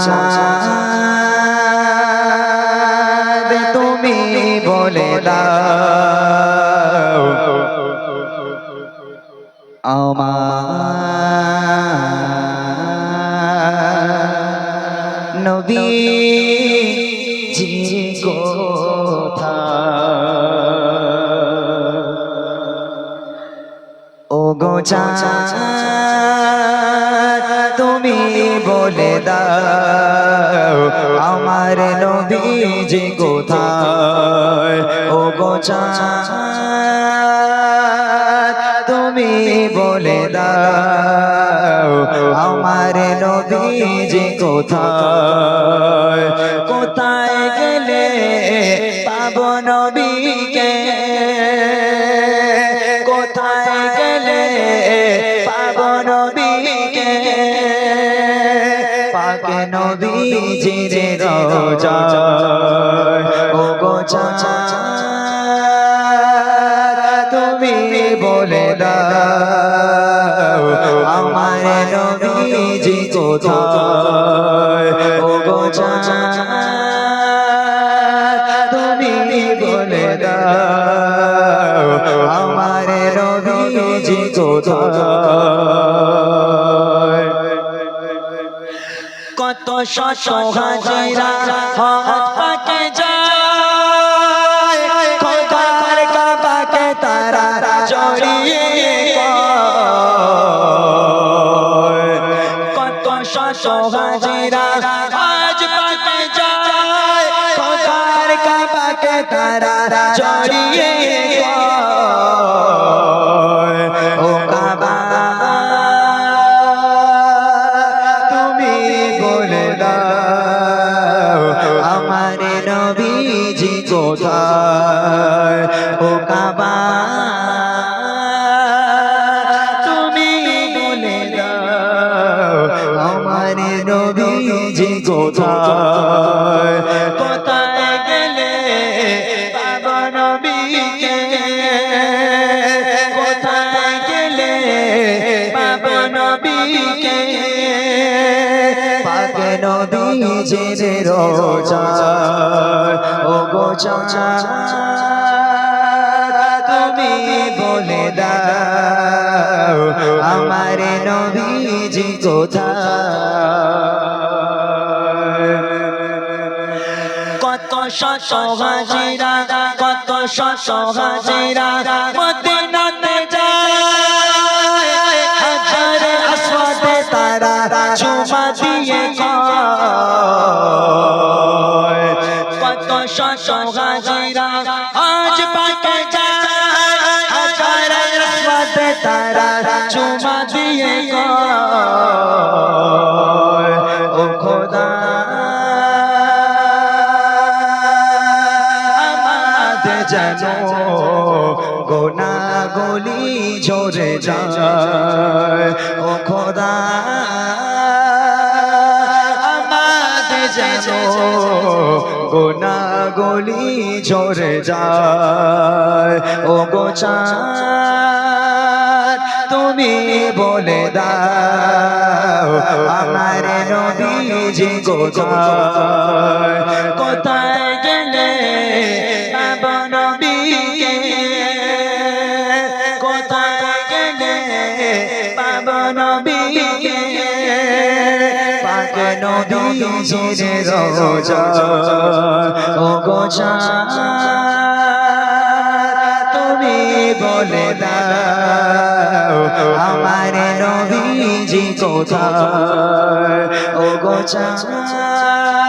চাঁদ তুমি বলে দাও আমার নবী জি কোথা? ও গো চাঁদ তুমি বলে দাও, আমার নবী যে কোথায়? ও গো চাঁদ, তুমি বলে দাও, আমার নবী যে কোথায়? কোথায় গেলে পাবো নবীকে? পাকে নবীজির রোজা। ও গো চাচা, তুমি বলে দাও আমার নবীজি কোথায়? ও গো চাচা, তুমি বলে দাও আমার নবীজি কোথায়? শত হাজিরা হাত পাকে যায়, খোদার কাবাকে তারা জড়িয়ে। কত শত হাজিরা আজ পাকে যায়, খোদার কাবাকে তারা জড়িয়ে কোথায়? ও কাবা, তুমি বলে দাও, আমার নবীজি কোথায়? কোথায় গেলে বাবা নবীকে? কোথায় গেলে বাবা নবীকে? পাক নবীজির রোজা গো তুমি বলে দাও আমার নবীজি কোথা কত শত হাজিরা কত শত হাজিরা মদিনাতে তারা চুমা দিয়ে ও খোদা, আমাদের যেন গোনা গলি ঝরে যায়। ও খোদা, আমাদের যেন গোনা গলি ঝরে যায়। ও গোচা তুমি বলে দাও আমার নবীজি কোথায় কোথায় গেলে কোথায় গেলে পাবো তুমি বলে দাও। নবীজি ও গোচা তুমি